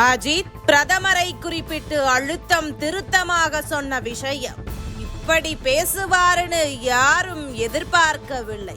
அஜித் பிரதமரை குறிப்பிட்டு அழுத்தம் திருத்தமாக சொன்ன விஷயம். இப்படி பேசுவாருன்னு யாரும் எதிர்பார்க்கவில்லை.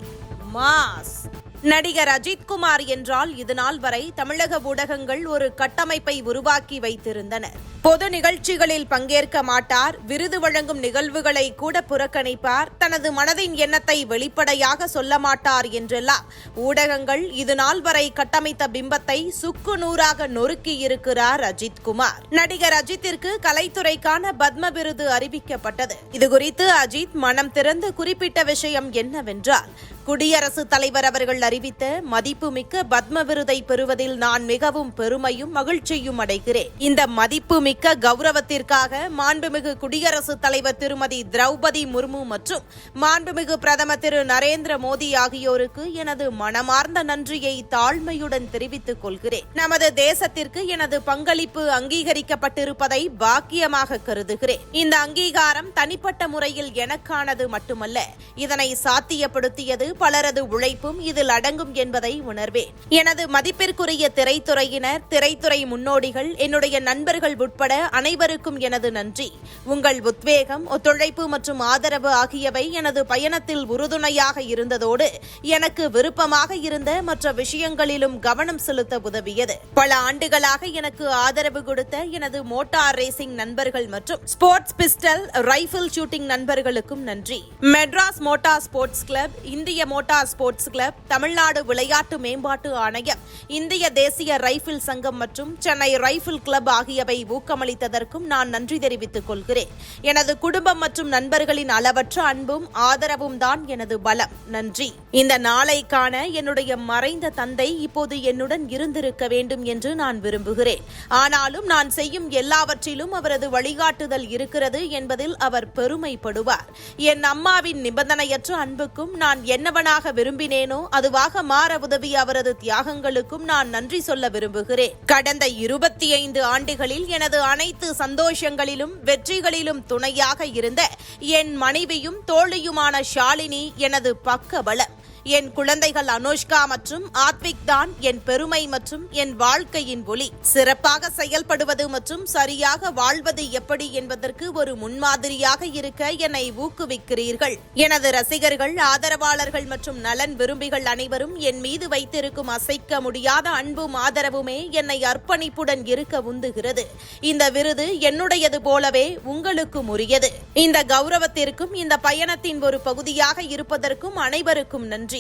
மாஸ். நடிகர் அஜித்குமார் என்றால் இதுநாள் வரை தமிழக ஊடகங்கள் ஒரு கட்டமைப்பை உருவாக்கி வைத்திருந்தனர் பொது நிகழ்ச்சிகளில் பங்கேற்க மாட்டார் விருது வழங்கும் நிகழ்வுகளை கூட புறக்கணிப்பார் தனது மனதின் எண்ணத்தை வெளிப்படையாக சொல்ல மாட்டார் என்றெல்லாம். ஊடகங்கள் இதுநாள் வரை கட்டமைத்த பிம்பத்தை சுக்கு நூறாக நொறுக்கி இருக்கிறார் அஜித்குமார் நடிகர் அஜித்திற்கு கலைத்துறைக்கான பத்ம விருது அறிவிக்கப்பட்டது. இதுகுறித்து அஜித் மனம் திறந்து குறிப்பிட்ட விஷயம் என்னவென்றால் குடியரசுத் தலைவர் அவர்கள் அறிவித்த மதிப்புமிக்க பத்ம விருதை பெறுவதில் நான் மிகவும் பெருமையும் மகிழ்ச்சியும் அடைகிறேன். இந்த மதிப்புமிக்க கௌரவத்திற்காக மாண்புமிகு குடியரசுத் தலைவர் திருமதி திரௌபதி முர்மு மற்றும் மாண்புமிகு பிரதமர் திரு நரேந்திர மோடி ஆகியோருக்கு எனது மனமார்ந்த நன்றியை தாழ்மையுடன் தெரிவித்துக் கொள்கிறேன். நமது தேசத்திற்கு எனது பங்களிப்பு அங்கீகரிக்கப்பட்டிருப்பதை பாக்கியமாக கருதுகிறேன். இந்த அங்கீகாரம் தனிப்பட்ட முறையில் எனக்கானது மட்டுமல்ல இதனை சாத்தியப்படுத்தியது பலரது உழைப்பும் இதில் அடங்கும் என்பதை உணர்வேன். எனது மதிப்பிற்குரிய திரைத்துறையினர் திரைத்துறை முன்னோடிகள் என்னுடைய நண்பர்கள் உட்பட அனைவருக்கும் எனது நன்றி. உங்கள் உத்வேகம் ஒத்துழைப்பு மற்றும் ஆதரவு ஆகியவை எனது பயணத்தில் உறுதுணையாக இருந்ததோடு எனக்கு விருப்பமாக இருந்த மற்ற விஷயங்களிலும் கவனம் செலுத்த உதவியது. பல ஆண்டுகளாக எனக்கு ஆதரவு கொடுத்த எனது மோட்டார் ரேசிங் நண்பர்கள் மற்றும் ஸ்போர்ட்ஸ் பிஸ்டல் ரைபிள் ஷூட்டிங் நண்பர்களுக்கும் நன்றி. மெட்ராஸ் மோட்டார் ஸ்போர்ட்ஸ் கிளப் இந்திய மோட்டார் ஸ்போர்ட்ஸ் கிளப் தமிழ்நாடு விளையாட்டு மேம்பாட்டு ஆணையம் இந்திய தேசிய ரைபிள் சங்கம் மற்றும் சென்னை ரைபிள் கிளப் ஆகியவை ஊக்கமளித்ததற்கும் நான் நன்றி தெரிவித்துக் கொள்கிறேன். எனது குடும்பம் மற்றும் நண்பர்களின் அளவற்ற அன்பும் ஆதரவும் தான் எனது பலம். நன்றி. இந்த நாளை காண என்னுடைய மறைந்த தந்தை இப்போது என்னுடன் இருந்திருக்க வேண்டும் என்று நான் விரும்புகிறேன். ஆனாலும் நான் செய்யும் எல்லாவற்றிலும் அவரது வழிகாட்டுதல் இருக்கிறது என்பதில் அவர் பெருமைப்படுவார். என் அம்மாவின் நிபந்தனையற்ற அன்புக்கும் நான் என்ன என்னவனாக விரும்பினேனோ அதுவாக மாற உதவிய அவரது தியாகங்களுக்கும் நான் நன்றி சொல்ல விரும்புகிறேன். கடந்த இருபத்தி ஐந்து ஆண்டுகளில் எனது அனைத்து சந்தோஷங்களிலும் வெற்றிகளிலும் துணையாக இருந்த என் மனைவியும் தோழியுமான ஷாலினி எனது பக்கபலம். என் குழந்தைகள் அனுஷ்கா மற்றும் ஆத்விக் தான் என் பெருமை மற்றும் என் வாழ்க்கையின் ஒளி. சிறப்பாக செயல்படுவது மற்றும் சரியாக வாழ்வது எப்படி என்பதற்கு ஒரு முன்மாதிரியாக இருக்க என்னை ஊக்குவிக்கிறீர்கள். எனது ரசிகர்கள் ஆதரவாளர்கள் மற்றும் நலன் விரும்பிகள் அனைவரும் என் மீது வைத்திருக்கும் அசைக்க முடியாத அன்பும் ஆதரவுமே என்னை அர்ப்பணிப்புடன் இருக்க உந்துகிறது. இந்த விருது என்னுடையது போலவே உங்களுக்கும் உரியது. இந்த கௌரவத்திற்கும் இந்த பயணத்தின் ஒரு பகுதியாக இருப்பதற்கும் அனைவருக்கும் நன்றி.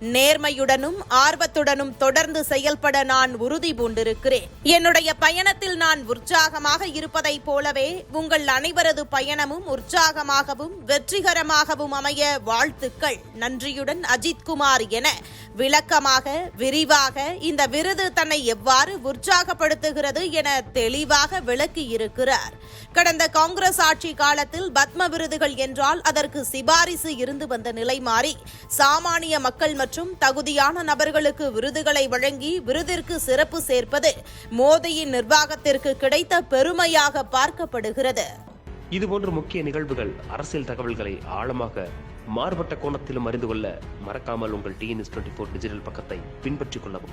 நேர்மையுடனும் ஆர்வத்துடனும் தொடர்ந்து செயல்பட நான் உறுதி பூண்டிருக்கிறேன். என்னுடைய பயணத்தில் நான் உற்சாகமாக இருப்பதைப் போலவே உங்கள் அனைவரது பயணமும் உற்சாகமாகவும் வெற்றிகரமாகவும் அமைய வாழ்த்துக்கள். நன்றியுடன் அஜித்குமார் என விளக்கமாக விரிவாக இந்த விருது தன்னை எவ்வாறு உற்சாகப்படுத்துகிறது என தெளிவாக விளக்கியிருக்கிறார். கடந்த காங்கிரஸ் ஆட்சி காலத்தில் பத்ம விருதுகள் என்றால் அதற்கு சிபாரிசு இருந்து வந்த நிலை மாறி சாமானிய மக்கள் மற்றும் தகுதியான நபர்களுக்கு விருதுகளை வழங்கி விருதிற்கு சிறப்பு சேர்ப்பது மோதியின் நிர்வாகத்திற்கு கிடைத்த பெருமையாக பார்க்கப்படுகிறது. இதுபோன்ற முக்கிய நிகழ்வுகள் அரசியல் தகவல்களை ஆழமாக மாறுபட்ட கோணத்திலும் அறிந்து கொள்ள மறக்காமல் உங்கள் டிஎன்எஸ் டுவெண்ட்டி ஃபோர் டிஜிட்டல் பக்கத்தை பின்பற்றிக் கொள்ளவும்.